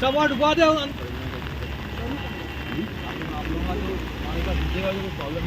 వాడు బాధే ప్రాబ్లం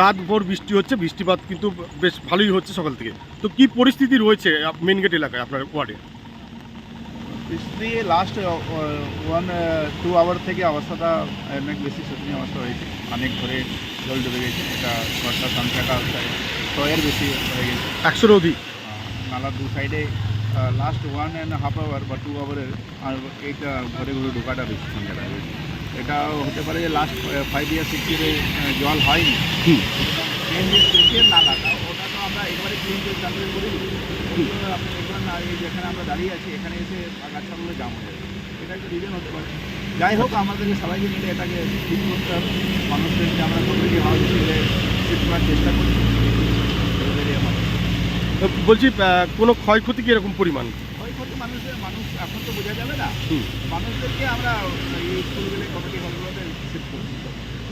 রাতভর বৃষ্টি হচ্ছে বৃষ্টিপাত কিন্তু বেশ ভালোই হচ্ছে সকাল থেকে। তো কি পরিস্থিতি রয়েছে মেন গেট এলাকায় আপনার ওয়ার্ডে? বৃষ্টি লাস্ট ওয়ান টু আওয়ার থেকে অবস্থাটা অনেক বেশি শোচনীয় অবস্থা হয়েছে। অনেক ঘরে জল ডুবে গেছে এটা ঘরটা সংখ্যাটা ছয়ের বেশি হয়ে গেছে। একশোর অধিক? নালা দু সাইডে last one and half hour বা টু আওয়ারের আর এইটা ঘরে ঘরে ঢোকাটা বেশি হয়েছে এটা হতে পারে যে লাস্ট ফাইভ ইয়ার সিক্স ইয়ারে জল হয়নি। নালাটা ওটা তো আমরা একবারে ক্লিন করে চালু করে আপনি দেখবেন না এই যেখানে আমরা দাঁড়িয়ে আছি এখানে এসে আগাছাগুলো জাম হয়ে যাবে। এটা একটা রিজন হতে পারে। যাই হোক আমাদেরকে সবাইকে মিলে এটাকে ঠিক করতে হবে। মানুষদেরকে আমরা কমিউনিটি হাউস করার চেষ্টা করছি। বলছি কোনো ক্ষয়ক্ষতি কি এরকম পরিমাণ? ক্ষয়ক্ষতি মানুষের মানুষ এখন তো বোঝা যাবে না। মানুষদেরকে আমরা এই স্কুলগুলো কমিটি হলগুলোতে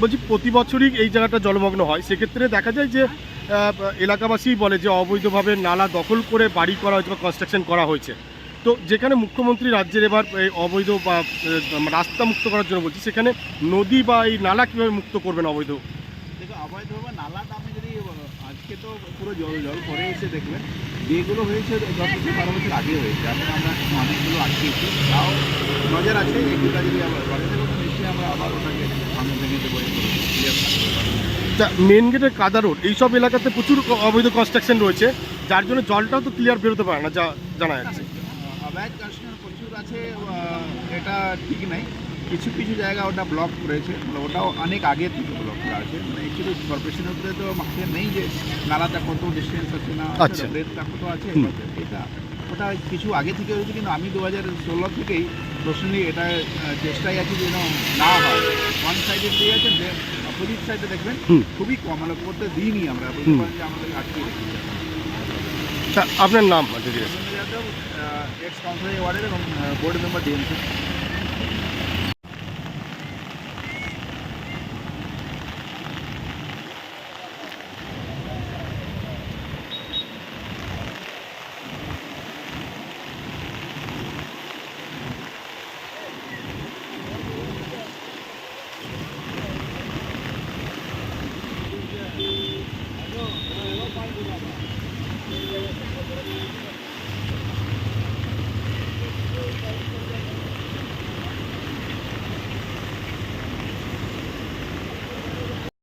বলছি প্রতি বছরই এই জায়গাটা জলমগ্ন হয়। সেক্ষেত্রে দেখা যায় যে এলাকাবাসী বলে যে অবৈধভাবে নালা দখল করে বাড়ি করা হয়েছে বা কনস্ট্রাকশন করা হয়েছে। তো যেখানে মুখ্যমন্ত্রী রাজ্যের এবার এই অবৈধ বা রাস্তা মুক্ত করার জন্য বলছি সেখানে নদী বা এই নালা কীভাবে মুক্ত করবেন অবৈধ? দেখো অবৈধভাবে নালাটা আমি যদি আজকে তো পুরো জল জল পরে এসে দেখবেন যেগুলো হয়েছে দশ বছর বারো বছর আগে হয়েছে। এখন আমরা অনেকগুলো আটকেছি। তাও নজর আছে এগুলো যদি আবার ঘরে থেকে নিশ্চয়ই আমরা আবার ওটাকে ভাঙে ভেঙে দেবো মেন গেটের কাদা রোড এইসব এলাকাতে প্রচুর অবৈধ কনস্ট্রাকশন রয়েছে। যার জন্য জলটাও তো ক্লিয়ার বেরোতে পারে না যা জানা যাচ্ছে। অবৈধ কাস্টমার প্রচুর আছে এটা ঠিক নাই। কিছু কিছু জায়গা ওটা ব্লক করেছে মানে ওটাও অনেক আগে থেকে ব্লক করা আছে। মানে অ্যাকচুয়ালি কর্পোরেশনের উপরে তো মাঠে নেই যে নালাটা কত ডিস্টেন্স আছে না আচ্ছা। ব্রেথটা কত আছে এটা ওটা কিছু আগে থেকে হয়েছে কিন্তু আমি দু হাজার ষোলো থেকেই প্রশ্নই এটা আহ, চেষ্টায় আছি যেন না হয়। ওয়ান সাইডে দিয়ে আছে অপোজিট সাইডে দেখবেন খুবই কম মানে করতে দিইনি আমরা আমাদের আটকে রেখেছি আপনার নাম যদি এক্স কাউন্সিলর ওয়ার্ডের এবং বোর্ড মেম্বার ডিএমসি